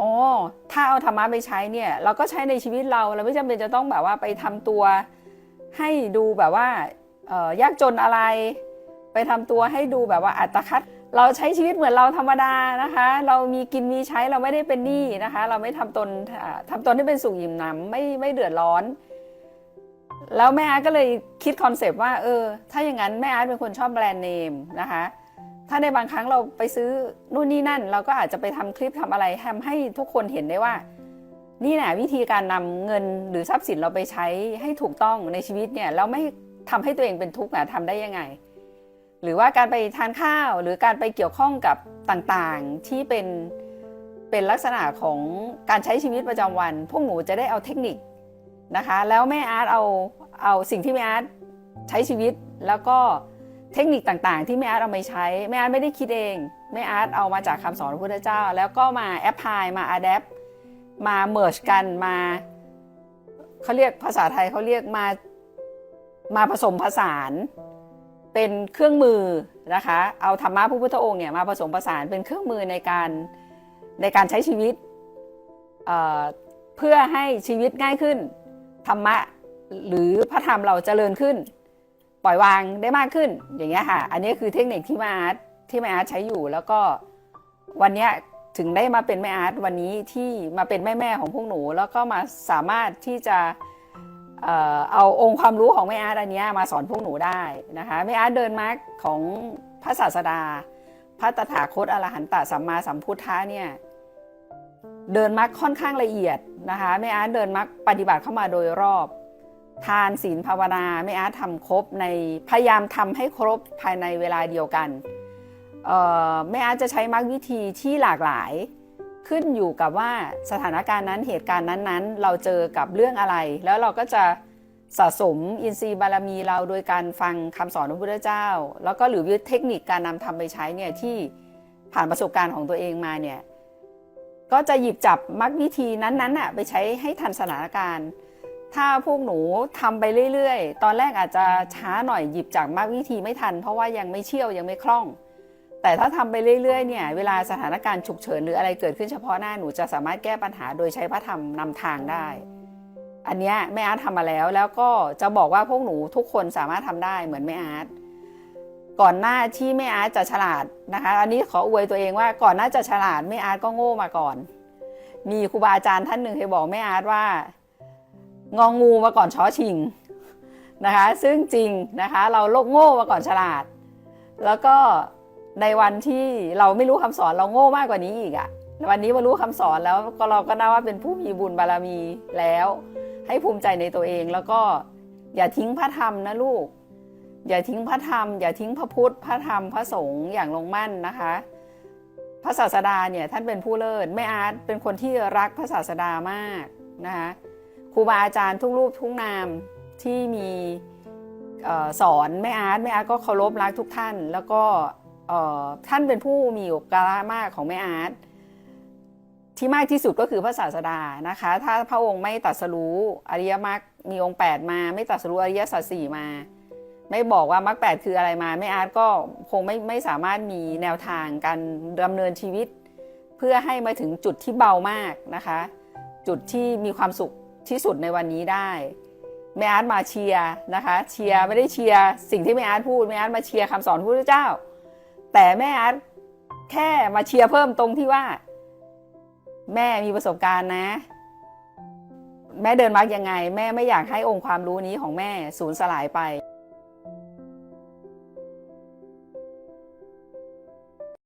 อ๋อถ้าเอาธรรมะไปใช้เนี่ยเราก็ใช้ในชีวิตเราเราไม่จำเป็นจะต้องแบบว่าไปทำตัวให้ดูแบบว่าเอ่อยากจนอะไร ไปทำตัวให้ดูแบบว่าอัตคัดเราใช้ชีวิตเหมือนเราธรรมดานะคะ เรามีกินมีใช้เราไม่ได้เป็นหนี้นะคะ เราไม่ทำตนอ่าทำตนให้เป็นสุขอิ่มหนำไม่ไม่เดือดร้อน แล้วแม่อาร์ก็เลยคิดคอนเซปต์ว่าเออถ้าอย่างนั้นแม่อาร์เป็นคนชอบแบรนด์เนมนะคะ ถ้าในบางครั้งเราไปซื้อนู่นนี่นั่น เราก็อาจจะไปทำคลิปทำอะไรทำให้ทุกคนเห็นได้ว่า นี่แหละวิธีการนำเงินหรือทรัพย์สินเราไปใช้ให้ถูกต้องในชีวิตเนี่ยเราไม่ทำให้ตัวเองเป็นทุกข์อะทำได้ยังไง หรือว่าการไปทานข้าวหรือการไปเกี่ยวข้องกับต่างๆที่เป็นเป็นลักษณะของการใช้ชีวิตประจำวัน พวกหนูจะได้เอาเทคนิคนะคะ แล้วแม่อาร์ตเอาเอาสิ่งที่แม่อาร์ตใช้ชีวิตแล้วก็ เทคนิคต่างๆ ที่แม่อาร์ตเอาไปใช้แม่อาร์ตไม่ได้คิดเองแม่อาร์ตเอามาจากคำสอนพระพุทธเจ้า แล้วก็มาแอพพลายมาอัดแอปมาเมิร์ชกันมาเขาเรียกภาษาไทยเขาเรียกมามาผสมผสานเป็นเครื่องมือนะคะเอาธรรมะพระพุทธองค์เนี่ยมาผสมผสานเป็นเครื่องมือในการในการใช้ชีวิตเเพื่อให้ชีวิตง่ายขึ้น ธรรมะหรือพระธรรมเราเจริญขึ้น ปล่อยวางได้มากขึ้นอย่างเงี้ยค่ะ อันนี้คือเทคนิคที่แม่อาร์ตที่แม่อาร์ตใช้อยู่แล้วก็วันเนี้ยถึงได้มาเป็นแม่อาร์ตวันนี้ที่มาเป็นแม่แม่ของพวกหนู แล้วก็มาสามารถที่จะเอาองค์ความรู้ของแม่อาร์ตอันเนี้มาสอนพวกหนูได้นะคะแม่อาร์ตเดินมาร์กของพระศาสดา พระตถาคตอรหันตสัมมาสัมพุทธะเนี่ยเดินมาร์กค่อนข้างละเอียดนะคะแม่อาร์ตเดินมาร์กปฏิบัติเข้ามาโดยรอบ ทานศีลภาวนาแม่อาร์ตทำครบในพยายามทำให้ครบภายในเวลาเดียวกันเอ่อแม่อาร์ตจะใช้มรรควิธีที่หลากหลาย ขึ้นอยู่กับว่าสถานการณ์นั้นเหตุการณ์นั้นๆ เราเจอกับเรื่องอะไร แล้วเราก็จะสะสมอินทรีย์บารมีเราโดยการฟังคำสอนของพระพุทธเจ้า แล้วก็หรือวิธีเทคนิคการนำทำไปใช้เนี่ยที่ผ่านประสบการณ์ของตัวเองมาเนี่ยก็จะหยิบจับมรรควิธีนั้นๆน่ะไปใช้ให้ทันสถานการณ์ ถ้าพวกหนูทำไปเรื่อยๆ ตอนแรกอาจจะช้าหน่อยหยิบจากมรรควิธีไม่ทัน เพราะว่ายังไม่เชี่ยวยังไม่คล่อง แต่ถ้าทำไปเรื่อยๆเนี่ยเวลาสถานการณ์ฉุกเฉินหรืออะไรเกิดขึ้นเฉพาะหน้าหนูจะสามารถแก้ปัญหาโดยใช้พระธรรมนำทางได้ อันนี้แม่อาร์ตทำมาแล้วแล้วก็จะบอกว่าพวกหนูทุกคนสามารถทำได้เหมือนแม่อาร์ตก่อนหน้าที่แม่อาร์ตจะฉลาดนะคะ อันนี้ขออวยตัวเองว่าก่อนหน้าจะฉลาดแม่อาร์ตก็โง่มาก่อน มีครูบาอาจารย์ท่านหนึ่งเคยบอกแม่อาร์ตว่า งองงูมาก่อนช้อชิงนะคะ ซึ่งจริงนะคะเราโลกโง่มาก่อนฉลาด แล้วก็ในวันที่เราไม่รู้คำสอนเราโง่มากกว่านี้อีกอะวันนี้มารู้คำสอนแล้วก็เราก็น่าว่าเป็นผู้มีบุญบารมีแล้ว ให้ภูมิใจในตัวเองแล้วก็อย่าทิ้งพระธรรมนะลูก อย่าทิ้งพระธรรม อย่าทิ้งพระพุทธพระธรรมพระสงฆ์อย่างลงมั่นนะคะ พระศาสดาเนี่ยท่านเป็นผู้เลิศแม่อาร์ตเป็นคนที่รักพระศาสดามากนะคะ ครูบาอาจารย์ทุกรูปทุกนามที่มีออสอนแม่อาร์ตแม่อาร์ตก็เคารพรักทุกท่าน แล้วก็ท่านเป็นผู้มีอุปการะมากของแม่อาร์ตที่มากที่สุดก็คือพระศาสดานะคะ ถ้าพระองค์ไม่ตรัสรู้อริยมรรคมีองค์ 8 มา ไม่ตรัสรู้อริยสัจสี่มา ไม่บอกว่ามรรคแปดคืออะไรมาแม่อาร์ตก็คงไม่ไม่สามารถมีแนวทางการดำเนินชีวิต เพื่อให้มาถึงจุดที่เบามากนะคะ จุดที่มีความสุข ที่สุดในวันนี้ได้แม่อาร์ตมาเชียร์นะคะเชียร์ไม่ได้เชียร์สิ่งที่แม่อาร์ตพูดแม่อาร์ตมาเชียร์คำสอนพระพุทธเจ้า แต่แม่อาร์ตแค่มาเชียร์เพิ่มตรงที่ว่า แม่มีประสบการณ์นะ แม่เดินมาร์กยังไง แม่ไม่อยากให้องค์ความรู้นี้ของแม่สูญสลายไป